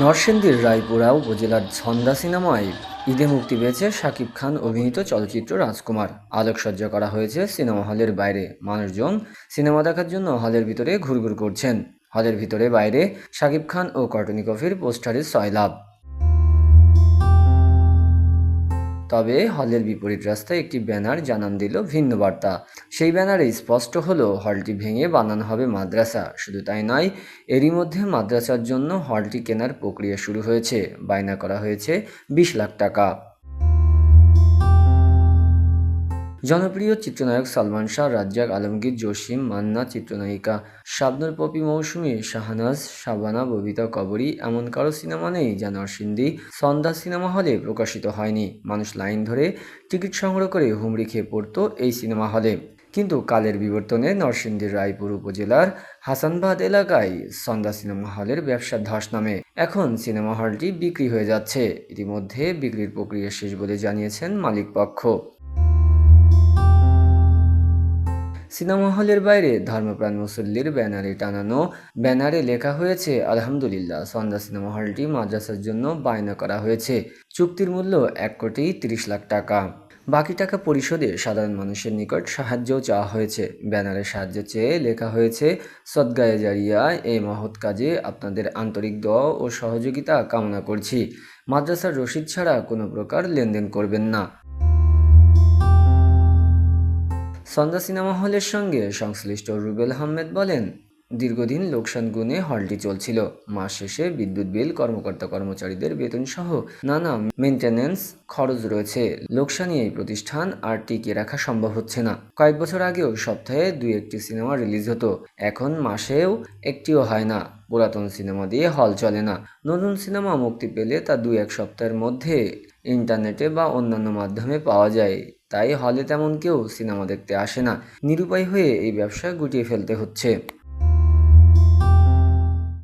নরসিংদীর রায়পুরা উপজেলার ছন্দা সিনেমায় ঈদে মুক্তি পেয়েছে শাকিব খান অভিনীত চলচ্চিত্র রাজকুমার। আলোকসজ্জা করা হয়েছে সিনেমা হলের বাইরে। মানুষজন সিনেমা দেখার জন্য হলের ভিতরে ঘুরঘুর করছেন। হলের ভিতরে বাইরে শাকিব খান ও কটনি কফির পোস্টারের সয়লাভ তবে হলের বিপরীত রাস্তায় একটি ব্যানার জানান দিল ভিন্ন বার্তা। সেই ব্যানারে স্পষ্ট হল, হলটি ভেঙে বানানো হবে মাদ্রাসা। শুধু তাই নয়, এরই মধ্যে মাদ্রাসার জন্য হলটি কেনার প্রক্রিয়া শুরু হয়েছে। বায়না করা হয়েছে বিশ লাখ টাকা। জনপ্রিয় চিত্রনায়ক সালমান শাহ, রাজ্জাক আলমগীর, জসিম মান্না, চিত্রনায়িকা শাবনুর পপি মৌসুমী, শাহনাজ, শাবানা, ববিতা কবরী, এমন কারও সিনেমা নেই যা নরসিংদী সন্ধ্যা সিনেমা হলে প্রকাশিত হয়নি। মানুষ লাইন ধরে টিকিট সংগ্রহ করে হুমড়ি খেয়ে পড়তো এই সিনেমা হলে। কিন্তু কালের বিবর্তনে নরসিংদীর রায়পুর উপজেলার হাসানবাদ এলাকায় সন্ধ্যা সিনেমা হলের ব্যবসা ধস নামে। এখন সিনেমা হলটি বিক্রি হয়ে যাচ্ছে। ইতিমধ্যে বিক্রির প্রক্রিয়া শেষ বলে জানিয়েছেন মালিক পক্ষ সিনেমা হলের বাইরে ধর্মপ্রাণ মুসল্লির ব্যানারে টানানো ব্যানারে লেখা হয়েছে, আলহামদুলিল্লাহ, সন্ধ্যা সিনেমা হলটি মাদ্রাসার জন্য বায়না করা হয়েছে। চুক্তির মূল্য এক কোটি তিরিশ লাখ টাকা। বাকি টাকা পরিশোধে সাধারণ মানুষের নিকট সাহায্যও চাওয়া হয়েছে। ব্যানারের সাহায্য চেয়ে লেখা হয়েছে, সদ্গায়ে জারিয়া, এই মহৎ কাজে আপনাদের আন্তরিক দোয়া ও সহযোগিতা কামনা করছি। মাদ্রাসার রসিদ ছাড়া কোনো প্রকার লেনদেন করবেন না। সন্ধ্যা সিনেমা হলের সঙ্গে সংশ্লিষ্ট রুবেল আহমেদ বলেন, দীর্ঘদিন লোকসান গুণে হলটি চলছিল। মাস শেষে বিদ্যুৎ বিল, কর্মকর্তা কর্মচারীদের বেতন সহ নানা মেনটেন্যান্স খরচ রয়েছে। লোকসানি এই প্রতিষ্ঠান আর টিকিয়ে রাখা সম্ভব হচ্ছে না। কয়েক বছর আগেও সপ্তাহে দুই একটি সিনেমা রিলিজ হতো। এখন মাসেও একটিও হয় না। পুরাতন সিনেমা দিয়ে হল চলে না। নতুন সিনেমা মুক্তি পেলে তা দু এক সপ্তাহের মধ্যে ইন্টারনেটে বা অন্যান্য মাধ্যমে পাওয়া যায়। তাই হলে তেমন কেউ সিনেমা দেখতে আসে না। নিরুপায় হয়ে এই ব্যবসা গুটিয়ে ফেলতে হচ্ছে।